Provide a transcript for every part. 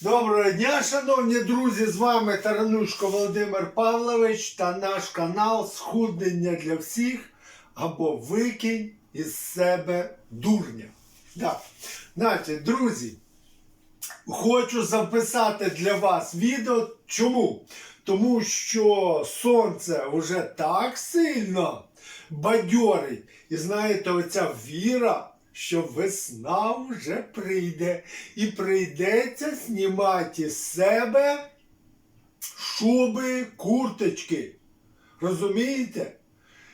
Доброго дня, шановні друзі! З вами Таранушко Володимир Павлович та наш канал Схуднення для всіх або Викинь із себе дурня. Да. Значить, друзі, хочу записати для вас відео. Чому? Тому що сонце вже так сильно бадьорить. І знаєте, оця віра, що весна вже прийде. І прийдеться знімати з себе шуби, курточки. Розумієте?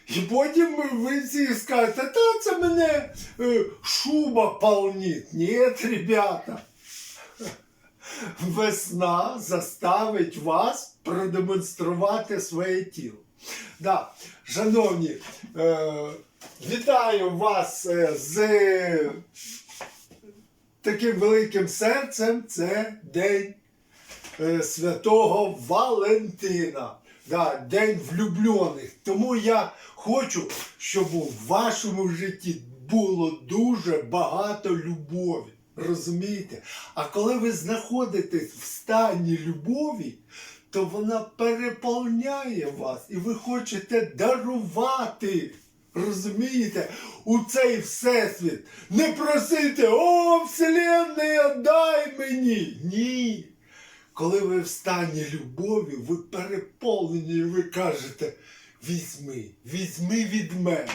І потім ви всі скажете, та це мене е, шуба полнить. Ні, ребята. Весна заставить вас продемонструвати своє тіло. Да, шановні, е, вітаю вас е, з таким великим серцем. Це День е, Святого Валентина. Да, День влюблених. Тому я хочу, щоб у вашому житті було дуже багато любові. Розумієте? А коли ви знаходитесь в стані любові, то вона переповняє вас і ви хочете дарувати. Розумієте, у цей всесвіт. Не просите, о, Вселенная, дай мені. Ні. Коли ви в стані любові, ви переповнені, і ви кажете, візьми, візьми від мене.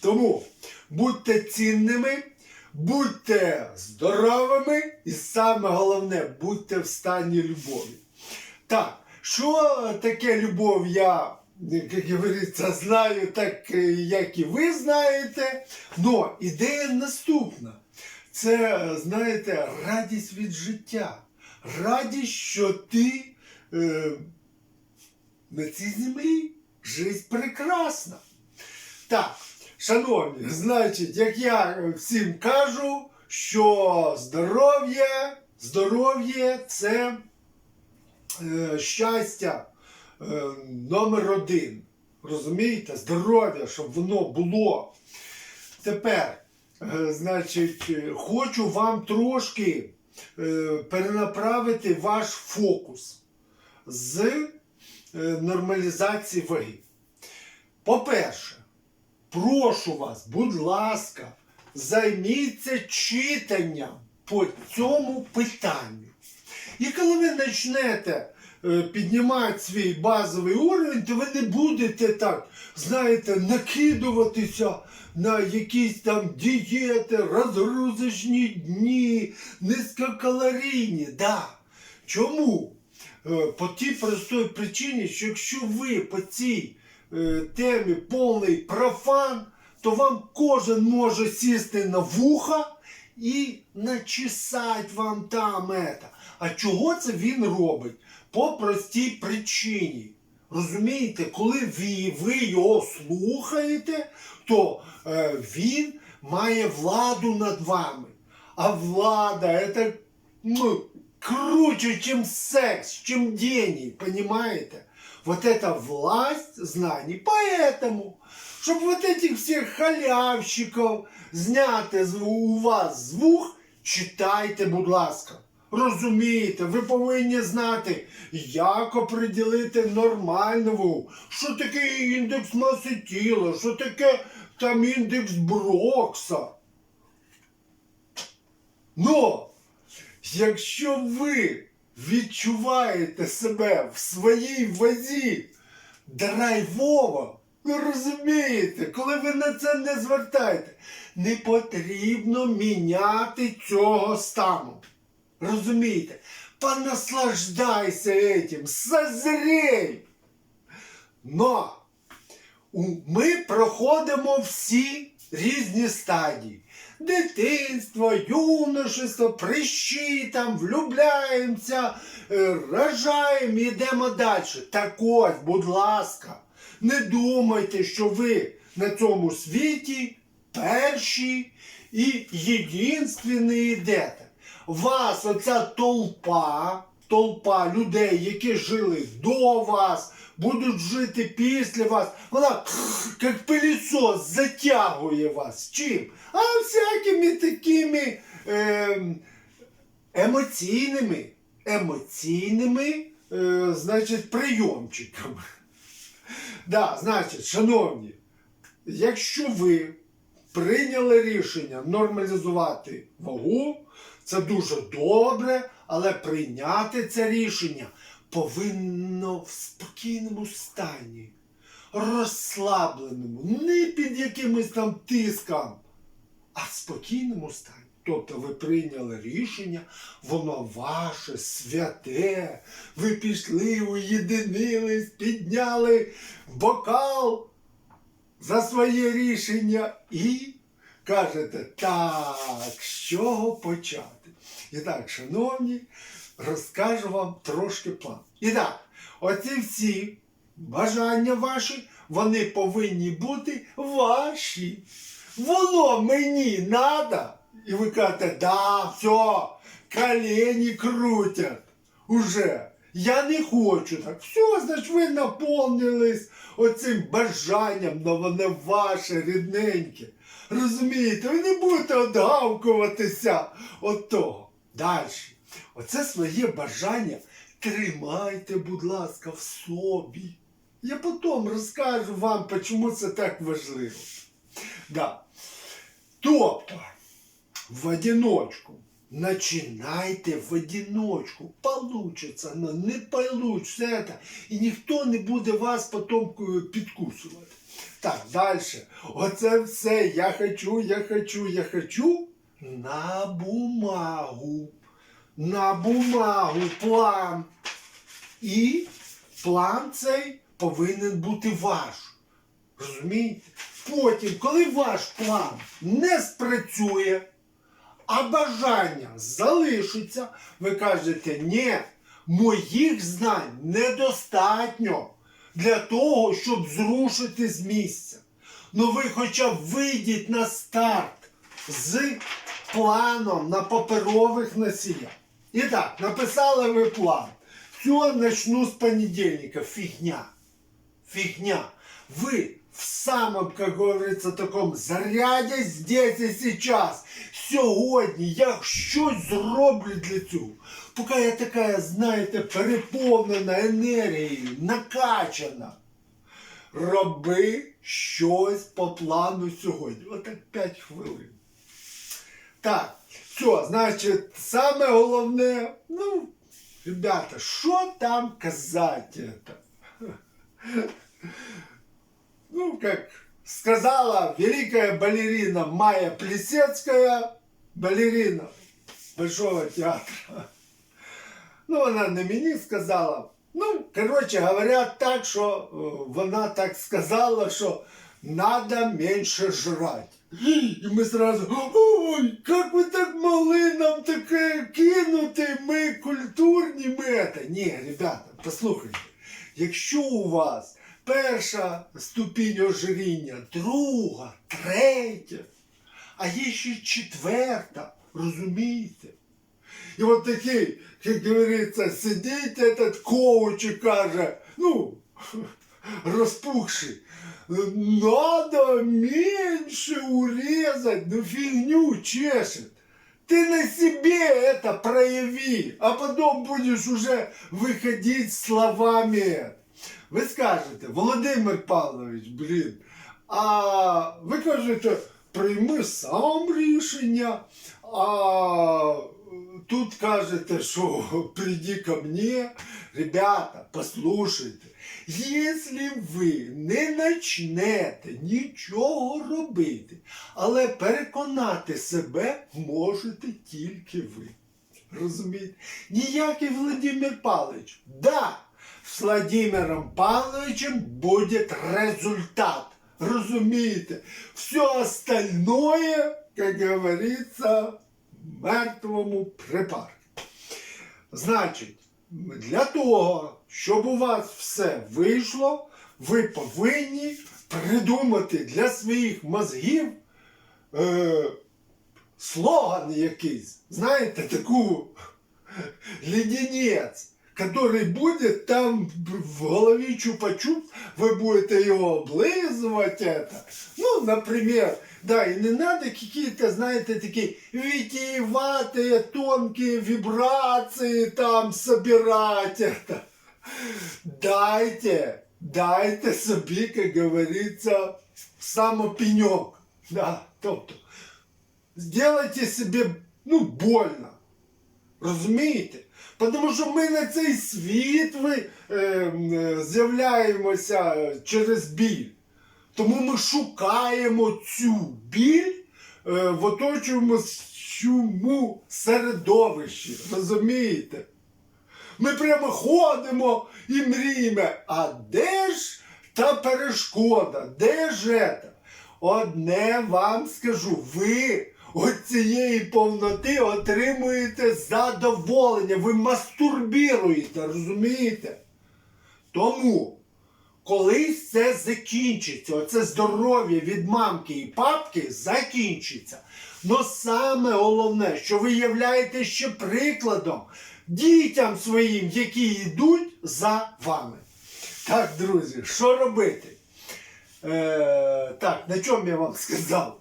Тому будьте цінними, будьте здоровими і саме головне, будьте в стані любові. Так, що таке любов, я, як говориться, знаю, так е, як і ви знаєте. Но ідея наступна. Це, знаєте, радість від життя. Радість, що ти е, на цій землі життя прекрасна. Так, шановні, значить, як я всім кажу, що здоров'я, здоров'я це е, щастя е, номер один. Розумієте? Здоров'я, щоб воно було. Тепер, е, значить, е, хочу вам трошки е, перенаправити ваш фокус з е, нормалізації ваги. По-перше, прошу вас, будь ласка, займіться читанням по цьому питанню. І коли ви почнете е, піднімати свій базовий уровень, то ви не будете так, знаєте, накидуватися на якісь там дієти, розгрузочні дні, низькокалорійні. Да. Чому? Е, По тій простій причині, що якщо ви по цій е, темі повний профан, то вам кожен може сісти на вуха і начесать вам там это. А чого це він робить? По простій причині. Розумієте, коли ви, ви його слухаєте, то е, він має владу над вами. А влада це ну, круче, чем секс, чем деньги, понимаете? Вот это власть знаний. Поэтому, чтобы вот этих всех халявщиков зняти з- у вас з вух, читайте, будь ласка. Розумієте, ви повинні знати, як оприділити нормальну що таке індекс маси тіла, що таке там індекс Брокса. Но Якщо ви відчуваєте себе в своїй вазі драйвово, ви розумієте, коли ви на це не звертаєте, не потрібно міняти цього стану. Розумієте? Понаслаждайся этим, созрей. Но ми проходимо всі різні стадії. Дитинство, юношество, прищі там, влюбляємося, е, рожаємо йдемо далі. Так ось, будь ласка, не думайте, що ви на цьому світі перші і єдинственні йдете. Вас оця толпа, толпа людей, які жили до вас, будуть жити після вас. Вона як пилісос затягує вас. Чим? А всякими такими ем, емоційними емоційними, е, значить, прийомчиками. Да, значить, шановні, якщо ви прийняли рішення нормалізувати вагу, це дуже добре, але прийняти це рішення повинно в спокійному стані, розслабленому, не під якимось там тиском, а в спокійному стані. Тобто ви прийняли рішення, воно ваше, святе, ви пішли, уєдинились, підняли бокал за своє рішення і кажете, так, з чого почати? І так, шановні, розкажу вам трошки план. І так, оці всі бажання ваші, вони повинні бути ваші. Воно мені надо. І ви кажете, да, все, колені крутять. Уже. Я не хочу так. Все, значить, ви наповнились оцим бажанням, но воно ваше рідненьке. Розумієте, ви не будете одгавкуватися от того. Далі. Оце своє бажання тримайте, будь ласка, в собі. Я потім розкажу вам, чому це так важливо. Да. Тобто, в одиночку. Начинайте в одиночку. Получится, но не получится это. И ніхто не буде вас потом е, підкусувати. Так, дальше. Оце все. Я хочу, я хочу, я хочу. На бумагу. На бумагу план. І план цей повинен бути ваш. Розумієте? Потім, коли ваш план не спрацює, а бажання залишиться, ви кажете, ні, моїх знань недостатньо для того, щоб зрушити з місця. Ну ви хоча вийдіть на старт з планом на паперових носіях. І так, написали ви план. Все, начну з понедельника. Фігня. Фигня. Вы в самом, как говорится, таком заряді здесь і сейчас. Сьогодні я щось зроблю для цього. Поки я така, знаєте, переповнена енергією, накачана. Роби щось по плану сьогодні. Отак 5 хвилин. Так, все, значить, саме головне, ну, ребята, що там казати? Ну, как сказала великая балерина Майя Плесецкая, балерина Большого театра. Ну, вона не мені сказала. Ну, короче, говорят так, що е, вона так сказала, що надо меньше жрать. І ми сразу, ой, как ви так могли нам таке кинути, ми культурні, это. Ні, ребята, послухайте, якщо у вас перша ступінь ожиріння, друга, третя, а є ще четверта, розумієте? І от такий, як говориться, сидить этот коуч і каже, ну, розпухший, надо меньше урезать, ну фигню чешет. Ты на себе это прояви, а потом будешь уже выходить словами. Ви скажете, Володимир Павлович, блін, а ви кажете, прийми сам рішення, а тут кажете, що приди ко мне. Ребята, послушайте, якщо ви не начнете нічого робити, але переконати себе можете тільки ви. Розумієте? Ніякий Владимир Павлович. Да, с Владимиром Павловичем будет результат. Разумеете, все остальное, как говорится, мертвому припарку. Значить, для того, щоб у вас все вийшло, ви повинні придумати для своїх мозгів е, слоган якийсь. Знаєте, таку леденець. который будет там в голове чупа-чуп, вы будете его облизывать это. Ну, например, Да, и не надо какие-то, знаете, такие витиеватые, тонкие вибрации там собирать это. Дайте, дайте собі, как говорится, самопенек. Да, тобто, сделайте себе, ну, больно. Розумієте? Тому що ми на цей світ ви, е, з'являємося е, через біль. Тому ми шукаємо цю біль е, в оточуючому середовищі. Розумієте? Ми прямо ходимо і мріємо, а де ж та перешкода? Де ж це? Одне вам скажу, ви от цієї повноти отримуєте задоволення, ви мастурбіруєте, розумієте? Тому, колись це закінчиться, оце здоров'я від мамки і папки закінчиться. Но саме головне, що ви являєте ще прикладом дітям своїм, які йдуть за вами. Так, друзі, що робити? Е, так, на чому я вам сказав?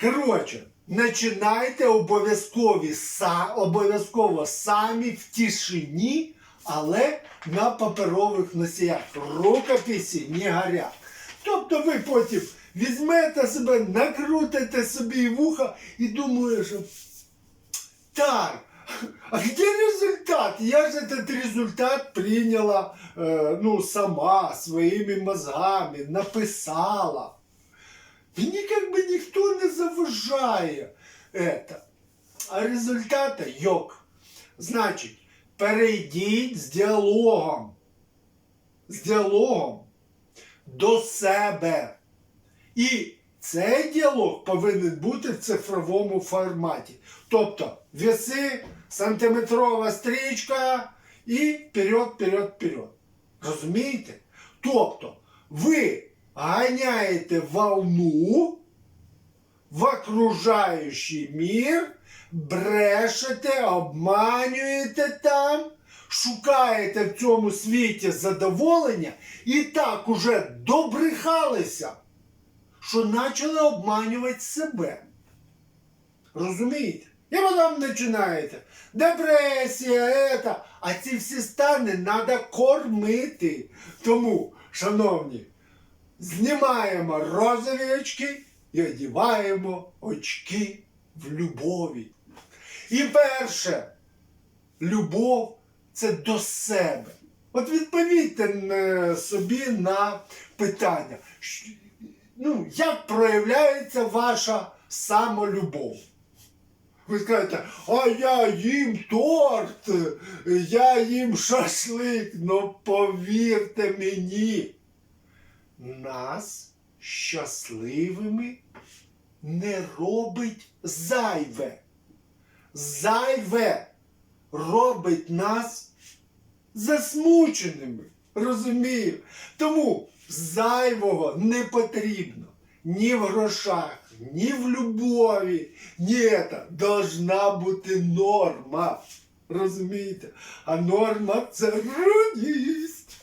Коротше, починайте обов'язково самі в тишині, але на паперових носіях. Рукописі не горять. Тобто ви потім візьмете себе, накрутите собі вуха і думаєте, так, а где результат? Я же этот результат приняла э, ну, сама, своими мозгами, написала. Мені как бы ніхто не заважає это. А результата йок. Значить, перейдіть з діалогом. З діалогом до себе. І цей діалог повинен бути в цифровому форматі. Тобто веси, сантиметрова стрічка і вперед, вперед, вперед. Розумієте? Тобто ви гоняєте волну в окружающий мир, брешете, обманюєте там, шукаєте в цьому світі задоволення і так уже добрехалися, що почали обманювати себе. Розумієте? І потім починаєте. Депресія, это. А ці всі стани треба кормити. Тому, шановні, знімаємо розові очки і одіваємо очки в любові. І перше, любов це до себе. От відповідьте е, собі на питання, ну, як проявляється ваша самолюбов? Ви скажете, а я їм торт, я їм шашлик. Ну повірте мені, нас щасливими не робить зайве. Зайве робить нас засмученими. Розумію. Тому зайвого не потрібно ні в грошах, ні в любові. Ні, це должна бути норма. Розумієте? А норма це радість.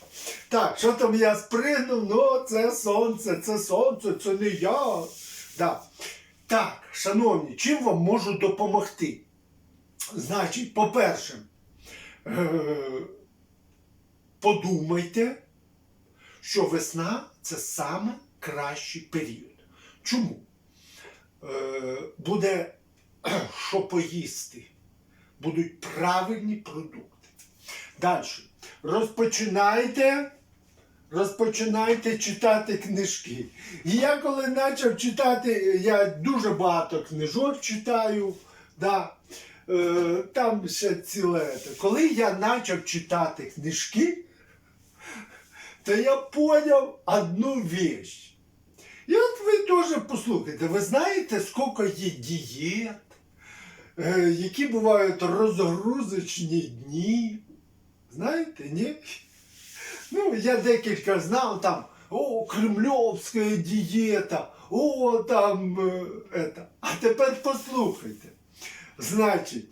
Так, що там я спригнув? Ну, це сонце, це сонце, це не я. Да. Так, шановні, чим вам можу допомогти? Значить, по-перше, е, подумайте, що весна це саме кращий період. Чому? Е, буде що поїсти, будуть правильні продукти. Далі. Розпочинайте. Розпочинайте читати книжки. І я коли почав читати, я дуже багато книжок читаю. Да, е, там ще ціле. Коли я почав читати книжки, то я поняв одну вещь. І от ви теж послухайте, ви знаєте, скільки є дієт, е, які бувають розгрузочні дні. Знаєте, ні? Ну, я декілька знав там, о, кремльовська дієта, о, там, е, это. А тепер послухайте. Значить,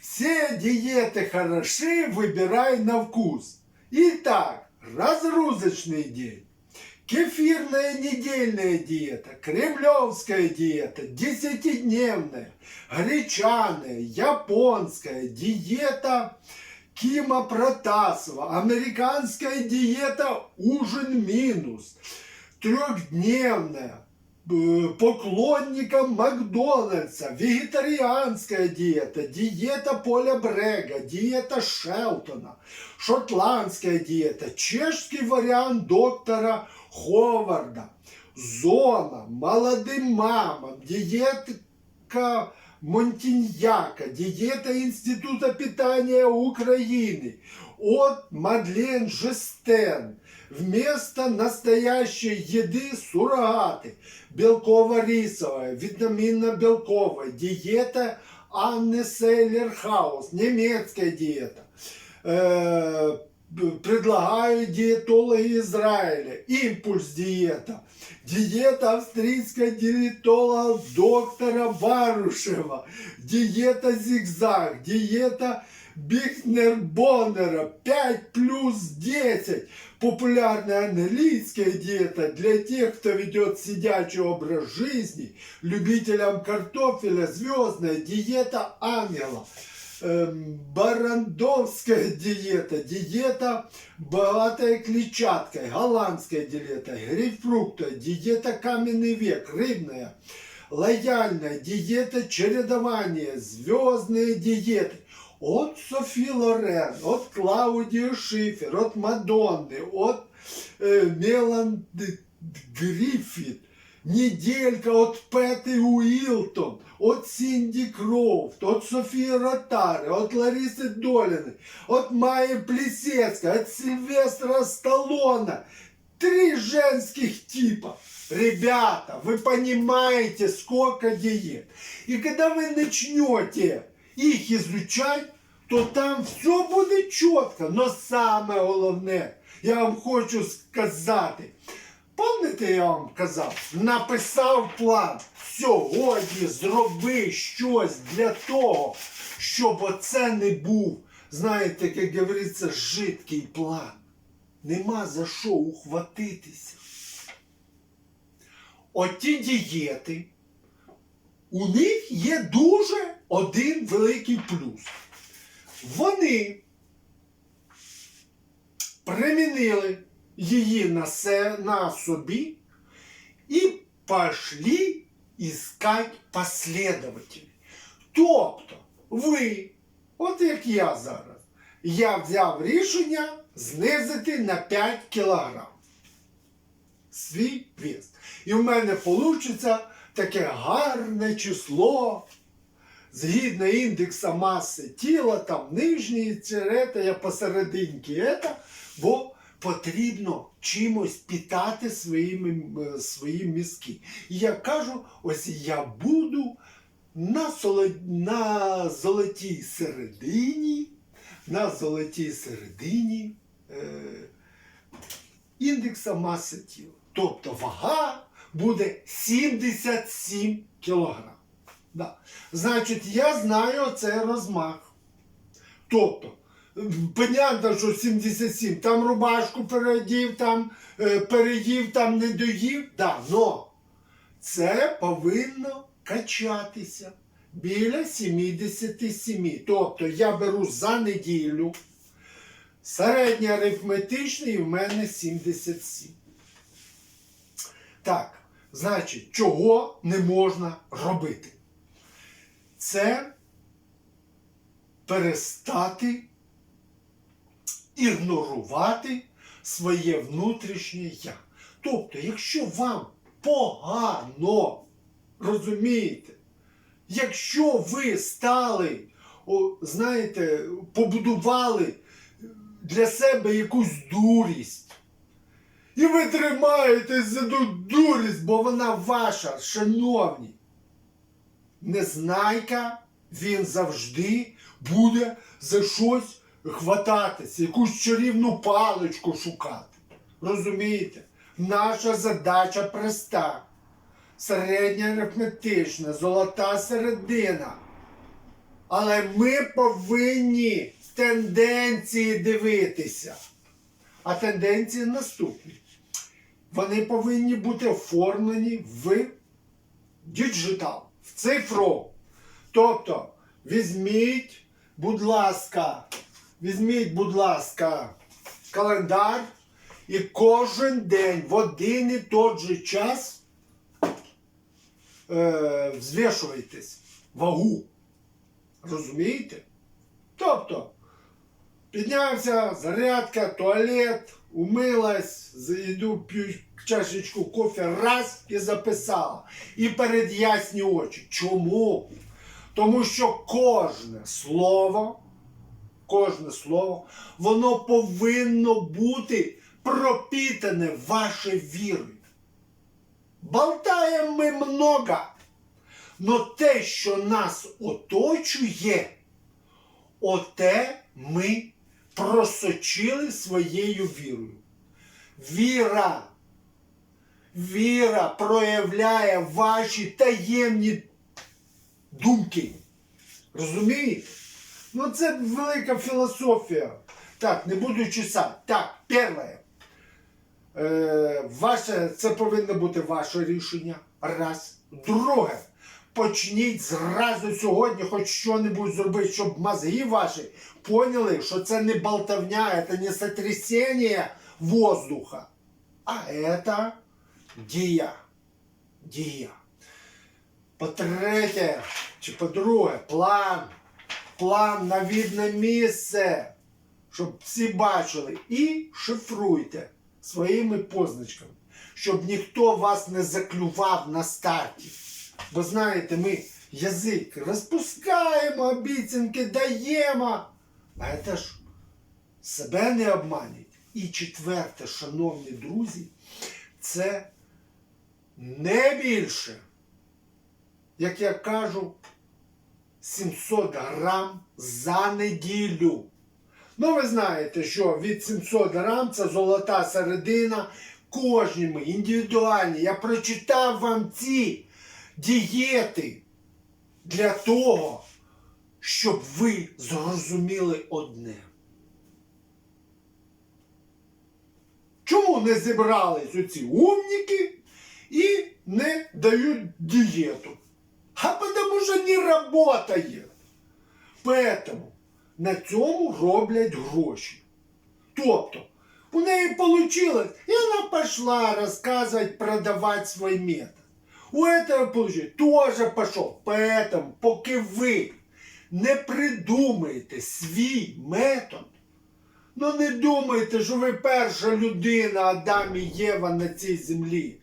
все диеты хороши, выбирай на вкус. Итак, разгрузочный день. Кефирная недельная диета, кремлевская диета, десятидневная, гречаная, японская, диета Кима Протасова, американская диета ужин минус, трехдневная, э, поклонникам Макдональдса, вегетарианская диета, диета Поля Брега, диета Шелтона, шотландская диета, чешский вариант доктора Ховарда, зона, молодым мамам, диетка Монтиньяка, диета Института питания Украины от Мадлен Жестен. Вместо настоящей еды суррогаты. Белково-рисовая, витаминно-белковая, диета Анны Сейлерхаус, немецкая диета. Э, предлагают диетологи Израиля. Импульс диета. Диета австрийского диетолога доктора Барушева. Диета зигзаг. Диета Бихнер-Боннера 5 плюс 10. Популярная английская диета для тех, кто ведет сидячий образ жизни, любителям картофеля, звездная диета ангела эм, барандовская диета, диета богатая клетчаткой, голландская диета, грейпфрукта, диета каменный век, рыбная, лояльная диета чередования, звездные диеты. От Софи Лорен, от Клаудио Шифер, от Мадонны, от э, Мелан Д- Неделька от Пети Уилтон, от Синди Кроуфт, от Софии Ротари, от Ларисы Долины, от Майи Плесецкой, от Сильвестра Сталлона. Три женских типа. Ребята, вы понимаете, сколько диет. И когда вы начнете их изучать, то там все буде чітко. Но саме головне, я вам хочу сказати. Пам'ятаєте, я вам казав, написав план. Сьогодні зроби щось для того, щоб оце не був, знаєте, як говориться, жидкий план. Нема за що ухватитися. Оті дієти, у них є дуже один великий плюс. Вони примінили її на, на собі і пошли искать последователей. Тобто, ви, от як я зараз, я взяв рішення знизити на 5 кілограм свій вес. І в мене вийде таке гарне число. Згідно індекса маси тіла, там нижній черета, я посерединки ета, бо потрібно чимось питати своїми, е, свої мізки. І я кажу, ось я буду на, соло, на золотій середині, на золотій середині е, індекса маси тіла. Тобто вага буде 77 кілограм. Да. Значить, я знаю цей розмах. Тобто, понятно, що 77, там рубашку переодів, там е, переїв, там не доїв. Да, но це повинно качатися біля 77. Тобто я беру за неділю. Середній арифметичний в мене 77. Так, значить, чого не можна робити? Це перестати ігнорувати своє внутрішнє я. Тобто, якщо вам погано, розумієте, якщо ви стали, о, знаєте, побудували для себе якусь дурість, і ви тримаєтесь за ту дурість, бо вона ваша, шановні. Незнайка, він завжди буде за щось хвататися, якусь чарівну паличку шукати. Розумієте? Наша задача проста. Середня арифметична, золота середина. Але ми повинні тенденції дивитися. А тенденції наступні. вони повинні бути оформлені в діджитал, в цифру. Тобто, візьміть, будь ласка, візьміть, будь ласка, календар і кожен день в один і той же час е, взвішуйтесь вагу. Розумієте? Тобто, піднявся, зарядка, туалет, умилась, зайду, п'ю чашечку кофе, раз і записала. І перед ясні очі. Чому? Тому що кожне слово, кожне слово, воно повинно бути пропітане вашою вірою. Болтаємо ми много, но те, що нас оточує, оте ми просочили своєю вірою. Віра. Віра проявляє ваші таємні думки. Розумієте? Ну, це велика філософія. Так, не буду чесати. Так, перше. Е, ваше, це повинно бути ваше рішення. Раз. Друге. Почніть зразу сьогодні хоч що-небудь зробити, щоб мозги ваші поняли, що це не болтовня, це не сотрясение воздуха, а це дія. Дія. По-третє, чи по-друге, план. План на відне місце, щоб всі бачили. І шифруйте своїми позначками, щоб ніхто вас не заклював на старті. Бо знаєте, ми язик розпускаємо, обіцянки даємо. А це ж себе не обманюють. І четверте, шановні друзі, це не більше, як я кажу, 700 грам за неділю. Ну, ви знаєте, що від 700 грам це золота середина. Кожні ми індивідуальні. Я прочитав вам ці дієти для того, щоб ви зрозуміли одне. Чому не зібрались оці умніки і не дають дієту? А потому що не работає. Поэтому на цьому роблять гроші. Тобто, у неї вийшло, і вона пішла розказувати, продавати свій метод. У этого получилось, тоже пошел. Поэтому, поки ви не придумаєте свій метод, ну не думайте, що ви перша людина, Адам і Єва на цій землі.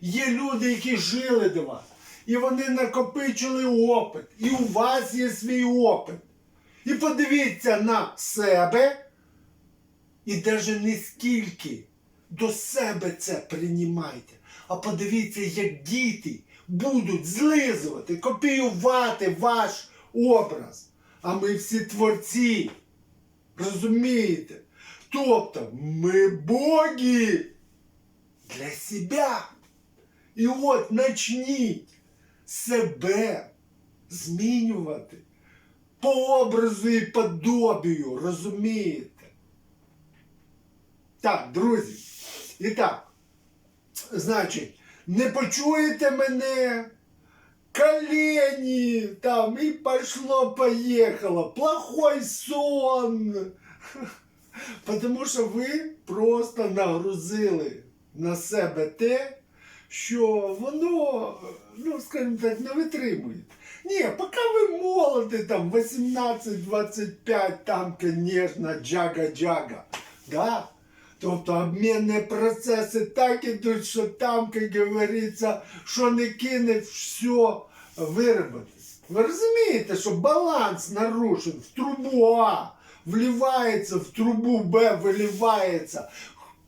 Є люди, які жили до вас, і вони накопичили опит. І у вас є свій опит. І подивіться на себе, і навіть не скільки до себе це приймайте. А подивіться, як діти будуть злизувати, копіювати ваш образ. А ми всі творці. Розумієте? Тобто ми боги для себе. І от начніть себе змінювати по образу і подобію, розумієте? Так, друзі. І так, значить, не почуєте мене, колені там, і пошло, поїхало, плохой сон. Потому що ви просто нагрузили на себе те, що воно, ну, скажімо так, не витримує. Ні, поки ви молоді, там 18-25, там, конечно, джага-джага. Да? Тобто обмінні процеси так ідуть, що там, як говориться, що не кине, все виробитись. Ви розумієте, що баланс нарушен в трубу А вливається, в трубу Б виливається,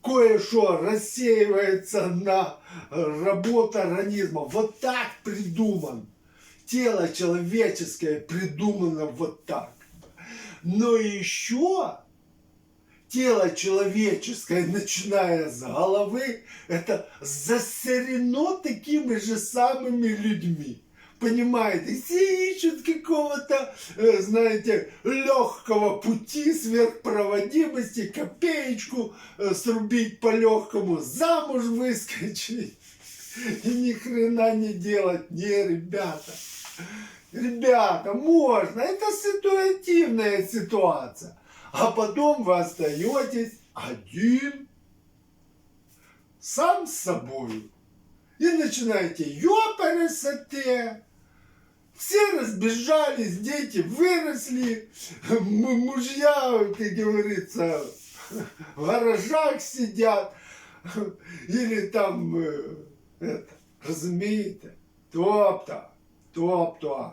кое-что рассеивается на работу организма. Вот так придуман. Тело человеческое придумано вот так. Но еще тело человеческое, начиная с головы, это засорено такими же самыми людьми. Понимаете, все ищут какого-то, э, знаете, легкого пути сверхпроводимости, копеечку э, срубить по-легкому, замуж выскочить и ни хрена не делать. Не, ребята, ребята, можно, это ситуативная ситуация. А потом вы остаетесь один, сам с собой. И начинаете ёпарасоте. Все разбежались, дети выросли, м- мужья, как говорится, в гаражах сидят. Или там, э, это, розумієте, тобто, тобто,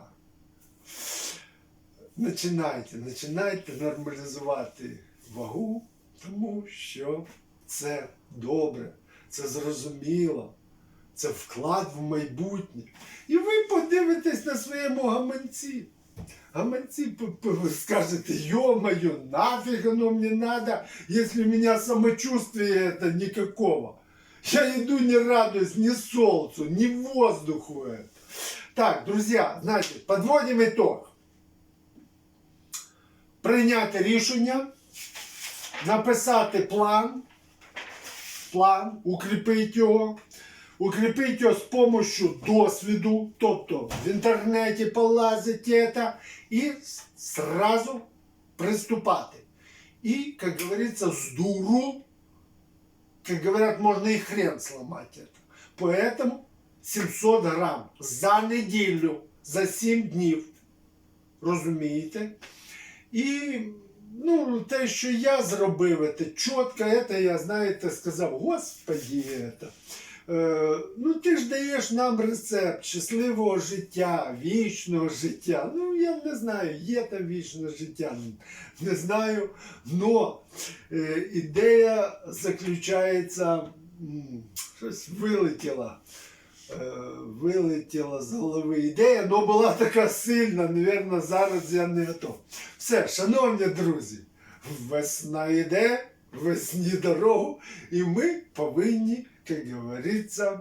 починайте, починайте нормалізувати вагу, тому що це добре, це зрозуміло, це вклад в майбутнє. І ви подивитесь на своєму гаманці. Гаманці п- п- скажете, ё-моё, нафиг оно мне надо, если у меня самочувствия это никакого. Я иду не радуюсь ни солнцу, ни воздуху. Это. Так, друзья, значит, подводим итог. Прийняти рішення, написати план, план, укріпити його, укріпити його з допомогою досвіду, тобто в інтернеті полазити це, і сразу приступати. И, как говорится, с дуру, как говорят, можно и хрен сломать это. Поэтому 700 грамм за неділю, за 7 днів. Розумієте? І ну, те, що я зробив, це чітко, це я, знаєте, сказав, господі, це. Е, ну, ти ж даєш нам рецепт щасливого життя, вічного життя. Ну, я не знаю, є там вічне життя, не знаю. Но е, ідея заключається, щось вилетіло. Е, вилетіла з голови ідея, але була така сильна, навірно, зараз я не готов. Все, шановні друзі, весна йде, весні дорогу, і ми повинні, як говориться,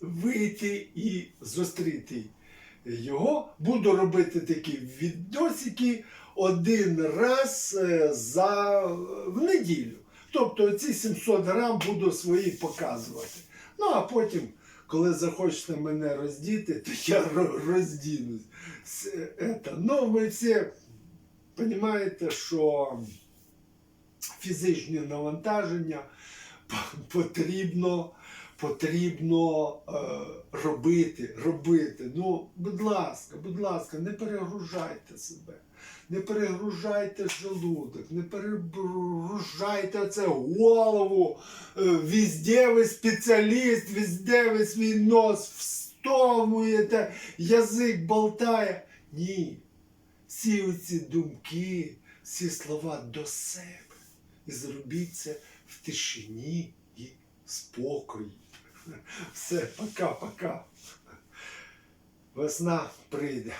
вийти і зустріти його. Буду робити такі відосики один раз е, за в неділю. Тобто ці 700 грам буду свої показувати. Ну а потім, коли захочете мене роздіти, то я ро- роздінусь. Ну, ви всі розумієте, що фізичні навантаження потрібно, потрібно е, робити, робити. Ну, будь ласка, будь ласка, не перегружайте себе. Не перегружайте желудок, не перегружайте оце голову. Е, Везде ви спеціаліст, везде ви свій нос встомуєте, язик болтає. Ні. Всі ці думки, всі слова до себе. І зробіть це тишині і спокої. Все, пока-пока. Весна прийде.